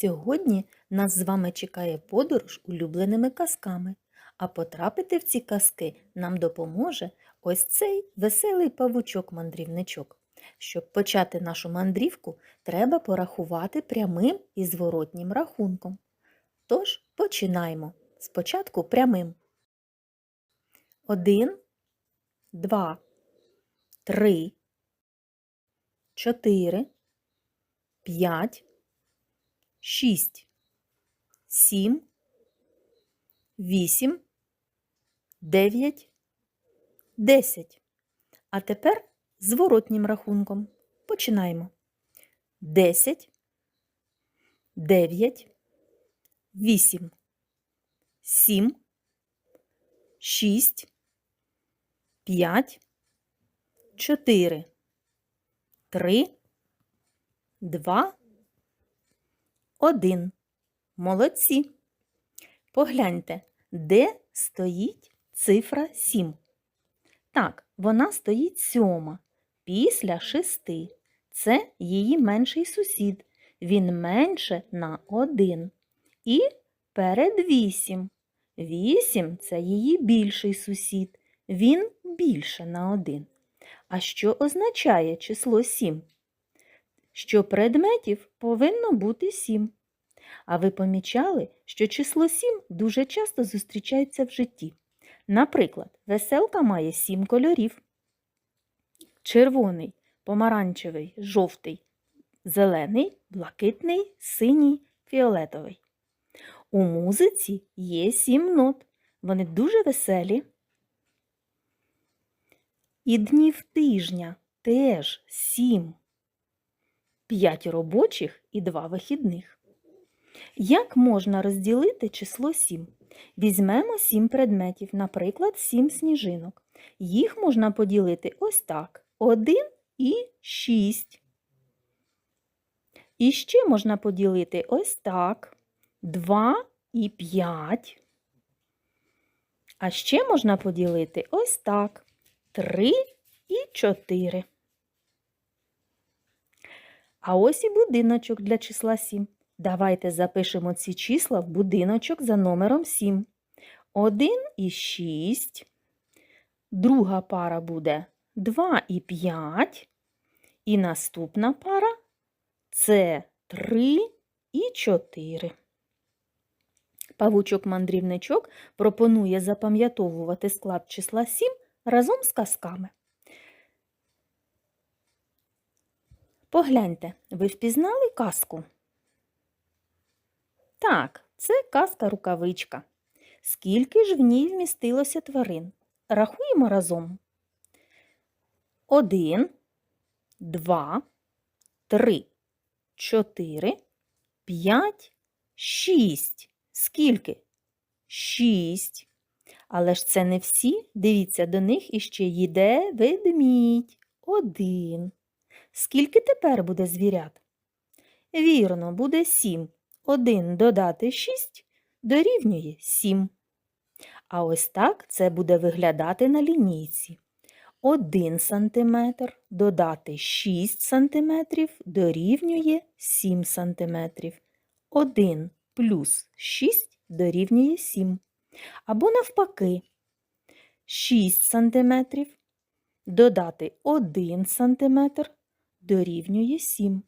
Сьогодні нас з вами чекає подорож улюбленими казками, а потрапити в ці казки нам допоможе ось цей веселий павучок-мандрівничок. Щоб почати нашу мандрівку, треба порахувати прямим і зворотнім рахунком. Тож починаємо. Спочатку прямим. Один, два, три, чотири, п'ять, шість, сім, вісім, дев'ять, десять. А тепер зворотнім рахунком. Починаємо. Десять, дев'ять, вісім, сім, шість, п'ять, чотири, три, два, один. Молодці. Погляньте, де стоїть цифра 7. Так, вона стоїть сьома, після шести. Це її менший сусід. Він менше на один. І перед вісім. Вісім це її більший сусід. Він більше на один. А що означає число 7? Що предметів повинно бути 7. А ви помічали, що число 7 дуже часто зустрічається в житті. Наприклад, веселка має 7 кольорів. Червоний, помаранчевий, жовтий, зелений, блакитний, синій, фіолетовий. У музиці є 7 нот. Вони дуже веселі. І днів тижня теж 7. 5 робочих і 2 вихідних. Як можна розділити число 7? Візьмемо 7 предметів, наприклад, 7 сніжинок. Їх можна поділити ось так: 1 і 6. І ще можна поділити ось так: 2 і 5. А ще можна поділити ось так: 3 і 4. А ось і будиночок для числа 7. Давайте запишемо ці числа в будиночок за номером 7. 1 і 6. Друга пара буде 2 і 5. І наступна пара це 3 і 4. Павучок-мандрівничок пропонує запам'ятовувати склад числа 7 разом з казками. Погляньте, ви впізнали казку? Так, це казка-рукавичка. Скільки ж в ній вмістилося тварин? Рахуємо разом. Один, два, три, чотири, п'ять, шість. Скільки? Шість. Але ж це не всі. Дивіться, до них іще йде ведмідь. Один. Скільки тепер буде звірят? Вірно, буде сім. Один додати шість дорівнює сім. А ось так це буде виглядати на лінійці. Один сантиметр додати 6 сантиметрів дорівнює 7 сантиметрів. 1 плюс 6 дорівнює 7. Або навпаки, 6 сантиметрів додати 1 сантиметр дорівнює 7.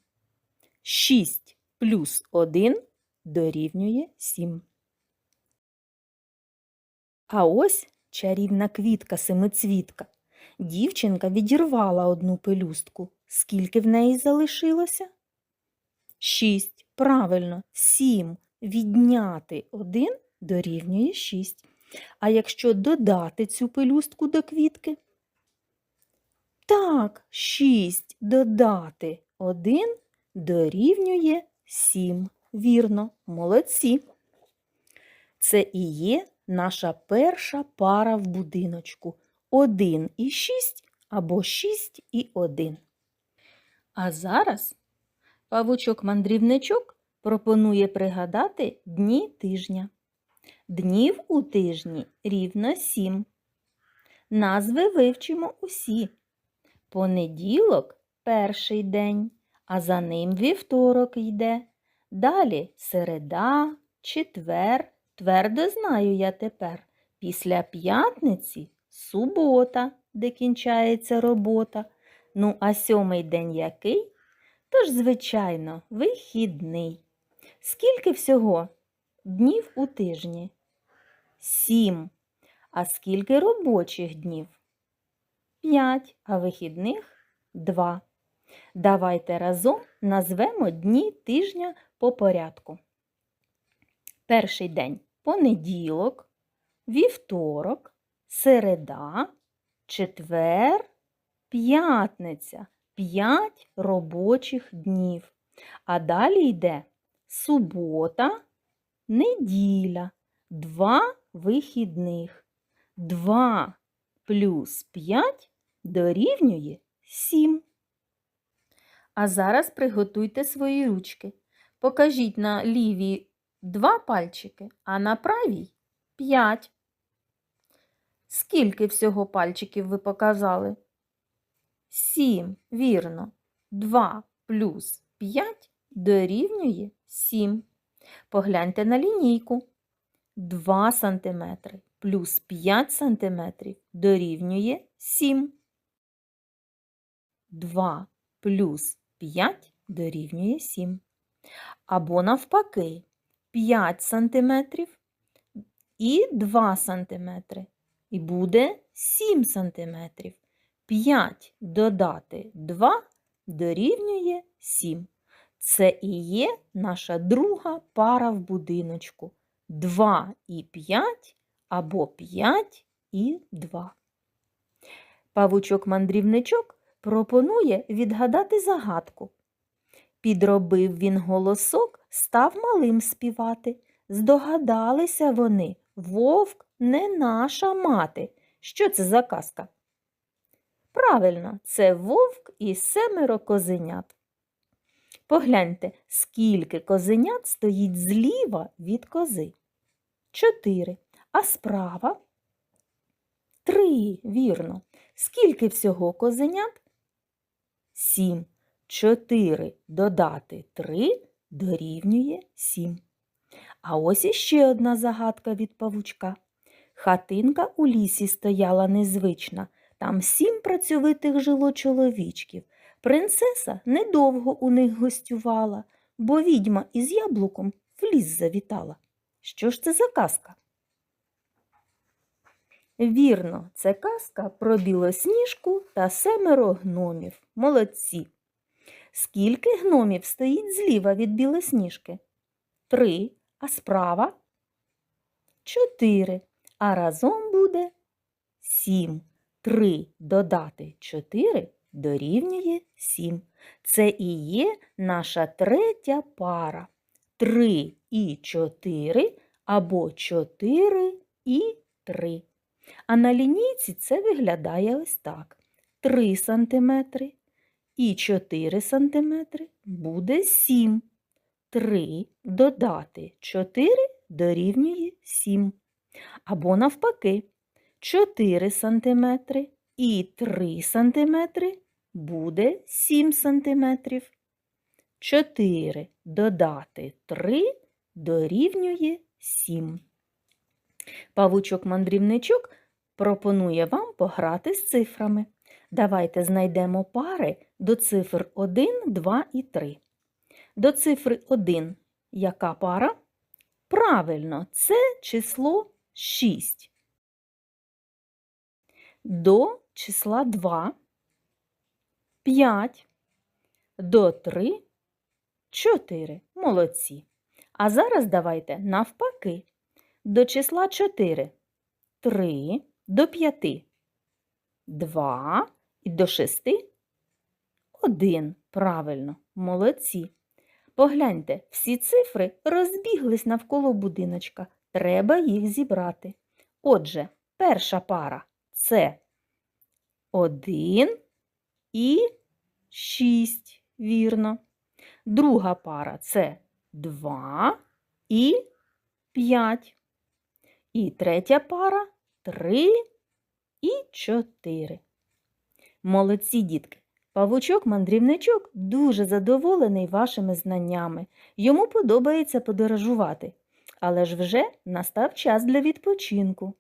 6 плюс 1 дорівнює 7. А ось чарівна квітка семицвітка. Дівчинка відірвала одну пелюстку. Скільки в неї залишилося? Шість. Правильно, сім. Відняти один дорівнює шість. А якщо додати цю пелюстку до квітки? Так, шість додати один дорівнює сім. Вірно, молодці. Це і є наша перша пара в будиночку. 1 і 6 або 6 і 1. А зараз павучок-мандрівничок пропонує пригадати дні тижня. Днів у тижні рівно 7. Назви вивчимо усі. Понеділок перший день, а за ним вівторок йде. Далі середа, четвер. Твердо знаю я тепер. Після п'ятниці субота, де кінчається робота. Ну, а сьомий день який? Тож, звичайно, вихідний. Скільки всього днів у тижні? Сім. А скільки робочих днів? П'ять, а вихідних два. Давайте разом назвемо дні тижня по порядку. Перший день понеділок, вівторок, середа, четвер, п'ятниця. П'ять робочих днів. А далі йде субота, неділя, два вихідних. Два плюс п'ять дорівнює сім. А зараз приготуйте свої ручки. Покажіть на лівій два пальчики, а на правій п'ять. Скільки всього пальчиків ви показали? Сім, вірно. Два плюс п'ять дорівнює сім. Погляньте на лінійку. 2 см плюс 5 см дорівнює 7. 2 плюс 5 дорівнює 7. Або навпаки, 5 см і 2 см. І буде 7 см. 5 додати 2 дорівнює 7. Це і є наша друга пара в будиночку. 2 і 5 або 5 і 2. Павучок-мандрівничок пропонує відгадати загадку. Підробив він голосок, став малим співати. Здогадалися вони, вовк не наша мати. Що це за казка? Правильно, це вовк і семеро козенят. Погляньте, скільки козенят стоїть зліва від кози. Чотири. А справа? Три, вірно. Скільки всього козенят? Сім. Чотири додати три дорівнює сім. А ось іще одна загадка від павучка. Хатинка у лісі стояла незвична. Там сім працьовитих жило чоловічків. Принцеса недовго у них гостювала, бо відьма із яблуком в ліс завітала. Що ж це за казка? Вірно, це казка про білосніжку та семеро гномів. Молодці. Скільки гномів стоїть зліва від білосніжки? Три, а справа? Чотири. А разом буде сім. Три додати чотири дорівнює сім. Це і є наша третя пара. Три і чотири або чотири і три. А на лінійці це виглядає ось так. 3 см і 4 см буде 7. 3 додати 4 дорівнює 7. Або навпаки, 4 см і 3 см буде 7 см. 4 додати 3 дорівнює 7. Павучок-мандрівничок пропонує вам пограти з цифрами. Давайте знайдемо пари до цифр 1, 2 і 3. До цифри 1 яка пара? Правильно, це число 6. До числа 2 5. До 3 4. Молодці. А зараз давайте навпаки. До числа 4 3, до 5 2 і до 6 1. Правильно, молодці. Погляньте, всі цифри розбіглись навколо будиночка. Треба їх зібрати. Отже, перша пара це 1 і 6, вірно. Друга пара це 2 і 5. І третя пара 3 і 4. Молодці дітки. Павучок-мандрівничок дуже задоволений вашими знаннями. Йому подобається подорожувати. Але ж вже настав час для відпочинку.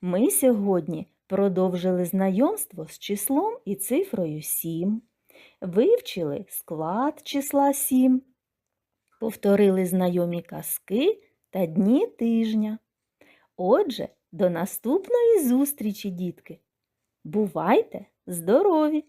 Ми сьогодні продовжили знайомство з числом і цифрою 7, вивчили склад числа 7, повторили знайомі казки та дні тижня. Отже, до наступної зустрічі, дітки! Бувайте здорові!